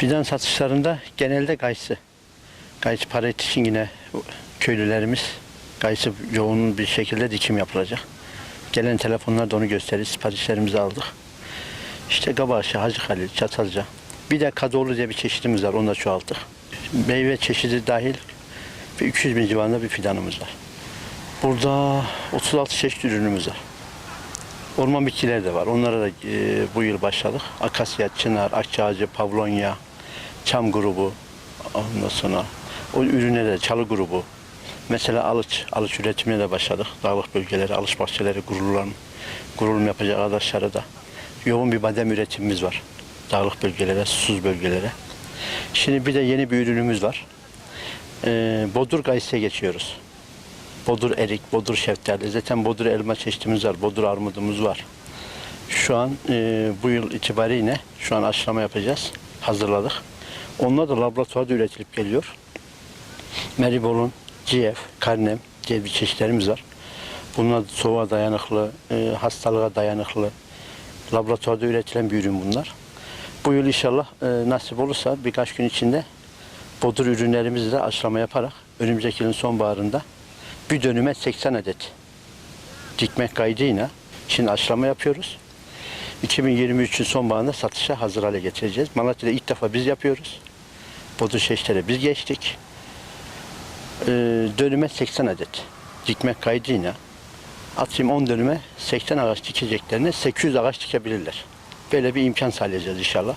Fidan satışlarında genelde kayısı. Kayısı para için yine köylülerimiz kayısı yoğun bir şekilde dikim yapılacak. Gelen telefonlar da onu gösterir. Siparişlerimizi aldık. İşte Gabaşı, Hacı Halil, Çatalca. Bir de Kadıoğlu diye bir çeşidimiz var. Onu da çoğalttık. Meyve çeşidi dahil bir 200 bin civarında bir fidanımız var. Burada 36 çeşit ürünümüz var. Orman bitkileri de var. Onlara da e, bu yıl başladık. Akasya, çınar, akçağacı, pavlonya, çam grubu, ondan sonra o ürünlere de çalı grubu. Mesela alıç, alıç üretimine de başladık. Dağlık bölgeleri, alış bahçeleri gururlan, gurulum yapacak arkadaşlara da. Yoğun bir badem üretimimiz var. Dağlık bölgelere, susuz bölgelere. Şimdi bir de yeni bir ürünümüz var. Ee, Bodur Gaysi'ye geçiyoruz. Bodur erik, bodur şeftali. Zaten bodur elma çeşitimiz var, bodur armudumuz var. Şu an e, bu yıl itibariyle şu an aşılama yapacağız. Hazırladık. Onlar da laboratuvarda üretilip geliyor. Meribolun, GF, karnem diye bir çeşitlerimiz var. Bunlar soğuğa dayanıklı, e, hastalığa dayanıklı, laboratuvarda üretilen bir ürün bunlar. Bu yıl inşallah e, nasip olursa birkaç gün içinde bodur ürünlerimizi de aşılama yaparak önümüzdeki yılın sonbaharında bir dönüme 80 adet dikmek kaydıyla şimdi aşılama yapıyoruz. 2023'ün sonbaharında satışa hazır hale getireceğiz. Malatya'da ilk defa biz yapıyoruz. Bodur çeşitleri biz geçtik. Ee, dönüme 80 adet dikmek kaydıyla atayım 10 dönüme 80 ağaç dikeceklerine 800 ağaç dikebilirler. Böyle bir imkan sağlayacağız inşallah.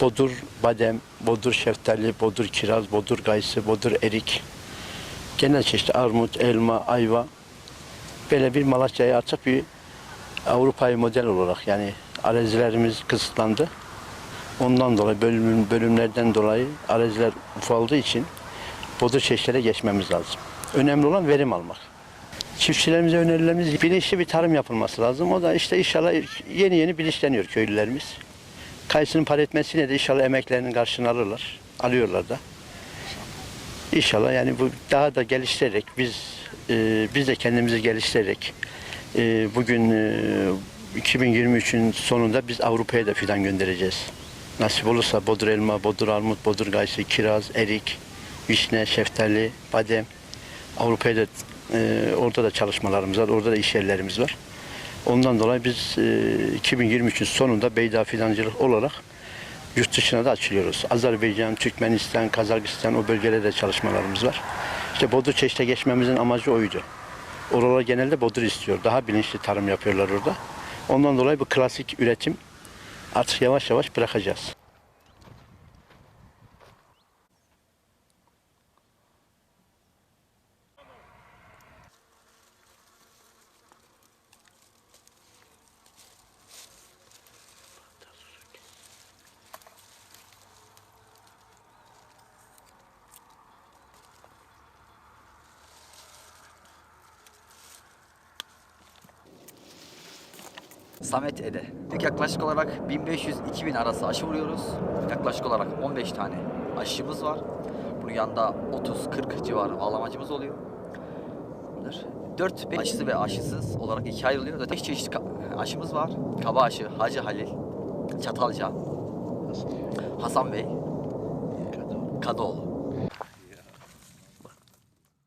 Bodur badem, bodur şeftali, bodur kiraz, bodur gayısı, bodur erik. Genel çeşit armut, elma, ayva. Böyle bir Malatya'ya artık bir Avrupa'yı model olarak yani arazilerimiz kısıtlandı. Ondan dolayı bölüm, bölümlerden dolayı araziler ufaldığı için bodur çeşitlere geçmemiz lazım. Önemli olan verim almak. Çiftçilerimize önerilerimiz bilinçli bir tarım yapılması lazım. O da işte inşallah yeni yeni bilinçleniyor köylülerimiz. Kayısının para etmesiyle de inşallah emeklerinin karşılığını alırlar. Alıyorlar da. İnşallah yani bu daha da geliştirerek biz e, biz de kendimizi geliştirerek e, bugün e, 2023'ün sonunda biz Avrupa'ya da fidan göndereceğiz. Nasip olursa bodur elma, bodur armut, bodur gayısı, kiraz, erik, vişne, şeftali, badem. Avrupa'ya da e, orada da çalışmalarımız var, orada da iş yerlerimiz var. Ondan dolayı biz e, 2023'ün sonunda Beyda Fidancılık olarak yurt dışına da açılıyoruz. Azerbaycan, Türkmenistan, Kazakistan o bölgelerde de çalışmalarımız var. İşte bodur çeşite geçmemizin amacı oydu. Oralar genelde bodur istiyor. Daha bilinçli tarım yapıyorlar orada. Ondan dolayı bu klasik üretim artık yavaş yavaş bırakacağız. Samet Ede. Yaklaşık olarak 1500-2000 arası aşı vuruyoruz. Yaklaşık olarak 15 tane aşımız var. Bunun yanında 30-40 civarı bağlamacımız oluyor. 4 aşısı ve aşısız olarak ikiye ayrılıyor. Zaten 5 çeşit aşımız var. Kaba aşı, Hacı Halil, Çatalca, Hasan Bey, Kadıoğlu.